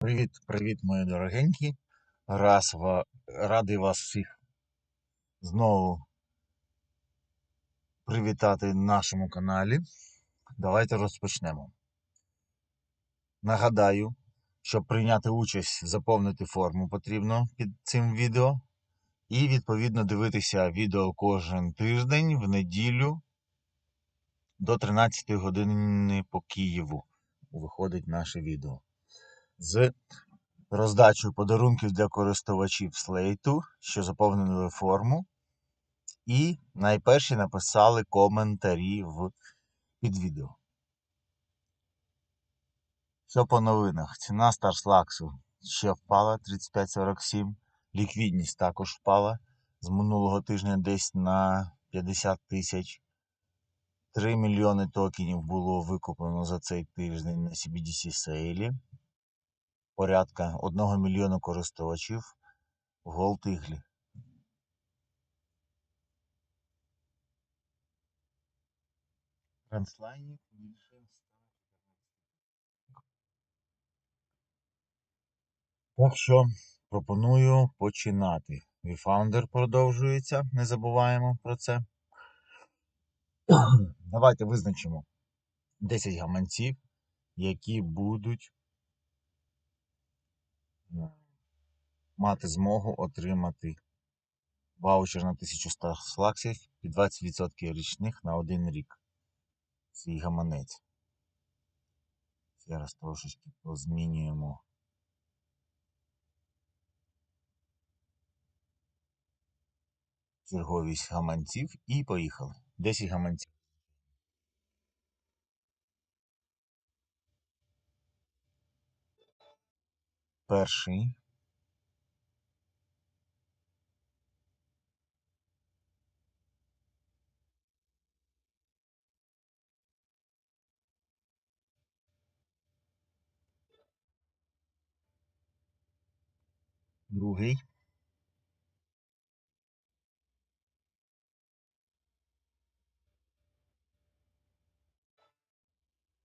Привіт, привіт, мої дорогенькі. Раз ва... Радий вас всіх знову привітати на нашому каналі. Давайте розпочнемо. Нагадаю, щоб прийняти участь, заповнити форму потрібно під цим відео. І відповідно дивитися відео кожен тиждень в неділю до 13 години по Києву. Виходить наше відео. З роздачою подарунків для користувачів слейту, що заповнили форму, і найперші написали коментарі в, під відео. Що по новинах? Ціна Старслаксу ще впала 35,47. Ліквідність також впала з минулого тижня десь на 50 тисяч. 3 мільйони токенів було викуплено за цей тиждень на CBDC сейлі. Порядка 1 мільйона користувачів в Голтиглі. Транслайнів більше 100. Так що пропоную починати. WeFounder продовжується, не забуваємо про це. Давайте визначимо 10 гаманців, які будуть мати змогу отримати ваучер на 1100 слаксів і 20% річних на один рік. Свій гаманець. Зараз трошечки позмінюємо. Черговість гаманців і поїхали. 10 гаманців. Перший. Другий.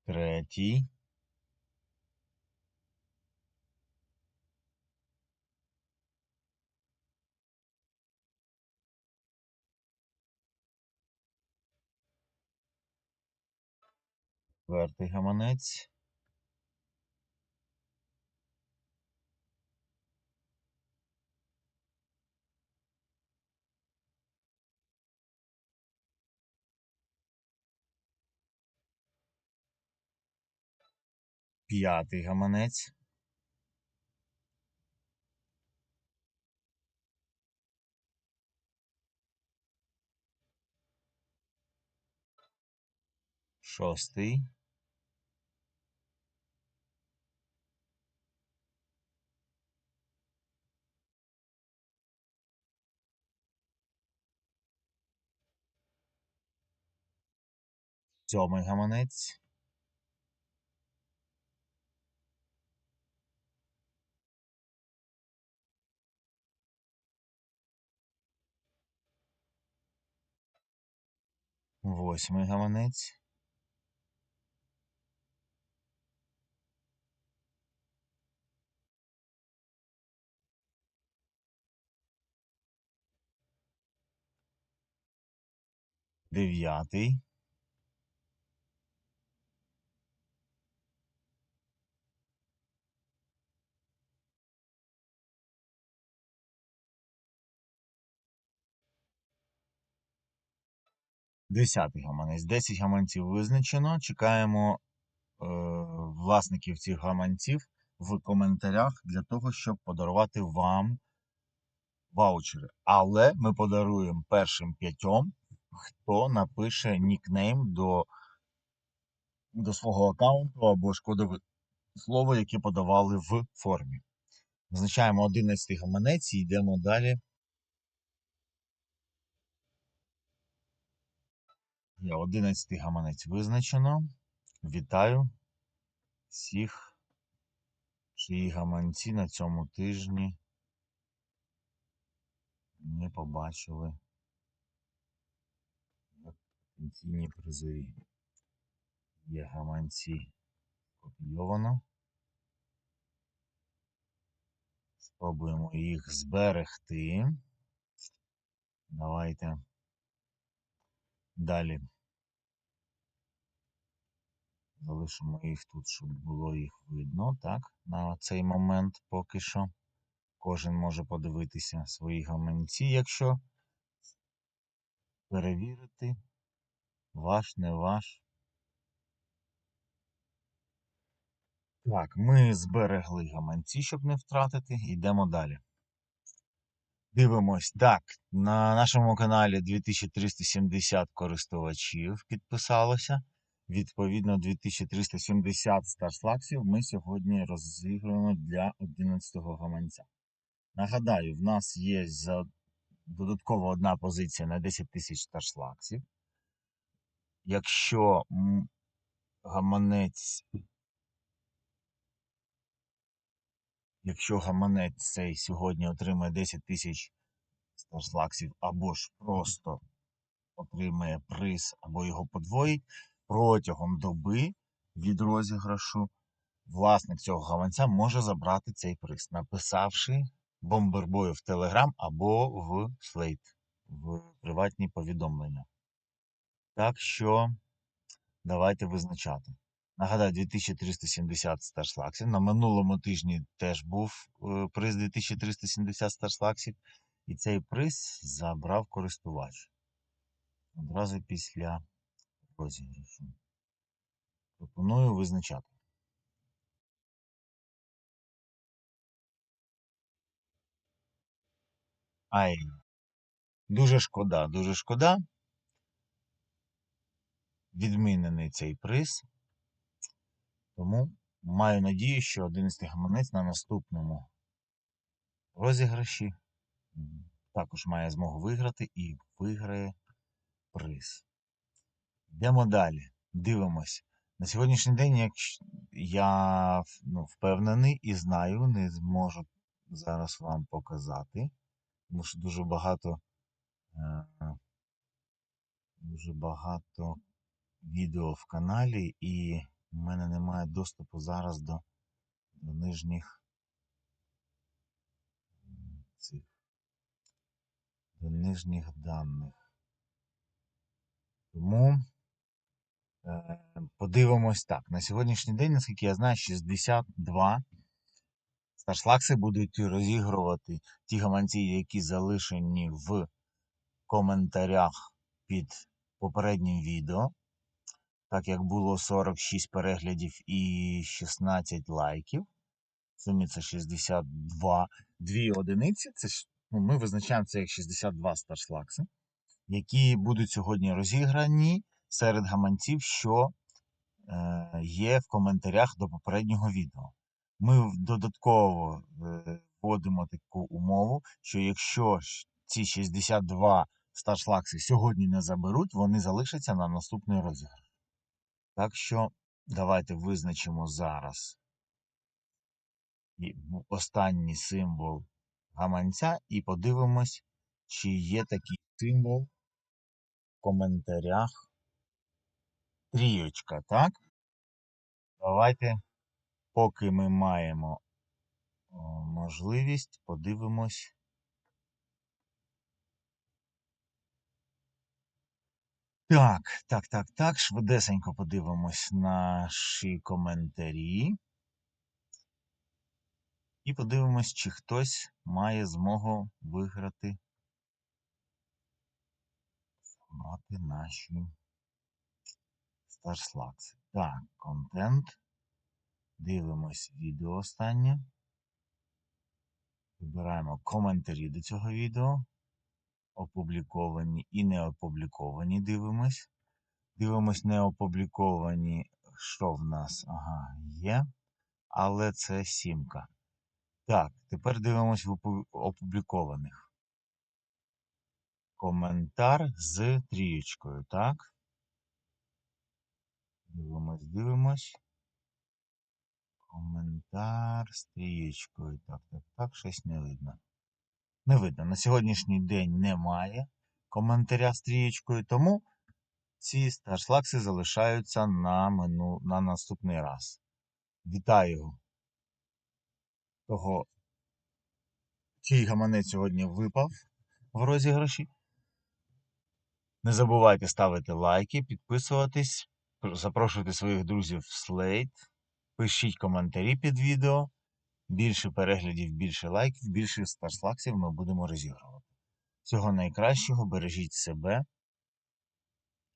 Третій. Четвертий гаманець. П'ятий гаманець. Шостий. Сьомий гаманець. Восьмий гаманець. Дев'ятий. Десятий гаманець. 10 гаманців визначено. Чекаємо е, власників цих гаманців в коментарях для того, щоб подарувати вам ваучери. Але ми подаруємо першим п'ятьом, хто напише нікнейм до, до свого аккаунту або ж кодове слово, яке подавали в формі. Визначаємо 11 гаманець і йдемо далі. Є 11 гаманець визначено. Вітаю всіх, чиї гаманці на цьому тижні не побачили як потенційні призові. Є гаманці копійовано. Пробуємо їх зберегти. Давайте далі. Залишимо їх тут, щоб було їх видно, так? На цей момент поки що. Кожен може подивитися свої гаманці, якщо перевірити. Ваш, не ваш. Так, ми зберегли гаманці, щоб не втратити. Йдемо далі. Дивимось. Так, на нашому каналі 2370 користувачів підписалося. Відповідно, 2370 старслаксів ми сьогодні розігруємо для 11-го гаманця. Нагадаю, в нас є додатково одна позиція на 10 тисяч старслаксів. Якщо гаманець Якщо гаманець цей сьогодні отримає 10 тисяч старслаксів, або ж просто отримає приз, або його подвоїть, протягом доби від розіграшу власник цього гаманця може забрати цей приз, написавши бомбербою в Telegram або в Slate, в приватні повідомлення. Так що давайте визначати. Нагадаю, 2370 старслаксів. На минулому тижні теж був е, приз 2370 старслаксів. І цей приз забрав користувач. Одразу після розіграшу. Пропоную визначати. Ай. Дуже шкода, дуже шкода. Відмінений цей приз. Тому маю надію, що 11 гаманець на наступному розіграші також має змогу виграти і виграє приз. Йдемо далі. Дивимось. На сьогоднішній день, якщо я ну, впевнений і знаю, не зможу зараз вам показати, тому що дуже багато, е, дуже багато відео в каналі, і в мене немає доступу зараз до, до нижніх цих до нижніх даних. Тому е, подивимось так. На сьогоднішній день, наскільки я знаю, 62 старшлакси будуть розігрувати ті гаманці, які залишені в коментарях під попереднім відео. Так як було 46 переглядів і 16 лайків. В сумі це 62. Дві одиниці. Це ну, ми визначаємо це як 62 старшлакси, які будуть сьогодні розіграні серед гаманців, що е, є в коментарях до попереднього відео. Ми додатково е, вводимо таку умову, що якщо ці 62 старшлакси сьогодні не заберуть, вони залишаться на наступний розіграш. Так що давайте визначимо зараз останній символ гаманця і подивимось, чи є такий символ в коментарях. Трієчка, так? Давайте, поки ми маємо можливість, подивимось. Так, так, так, так. Швидесенько подивимось наші коментарі. І подивимось, чи хтось має змогу виграти мати наші старслакси. Так, контент. Дивимось відео останнє. Вибираємо коментарі до цього відео. Опубліковані і не опубліковані. Дивимось. Дивимось не опубліковані. Що в нас? Ага, є. Але це сімка. Так, тепер дивимось в опублікованих. Коментар з трієчкою, так? Дивимось, дивимось. Коментар з трієчкою. Так, так, так, щось не видно. Не видно. На сьогоднішній день немає коментаря з трієчкою, тому ці старшлакси залишаються на, мину... на наступний раз. Вітаю того, чий гаманець сьогодні випав в розіграші. Не забувайте ставити лайки, підписуватись, пр- запрошуйте своїх друзів в слейт, пишіть коментарі під відео. Більше переглядів, більше лайків, більше старслаксів ми будемо розігрувати. Всього найкращого, бережіть себе.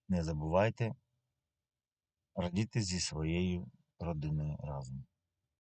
Не забувайте радіти зі своєю родиною разом.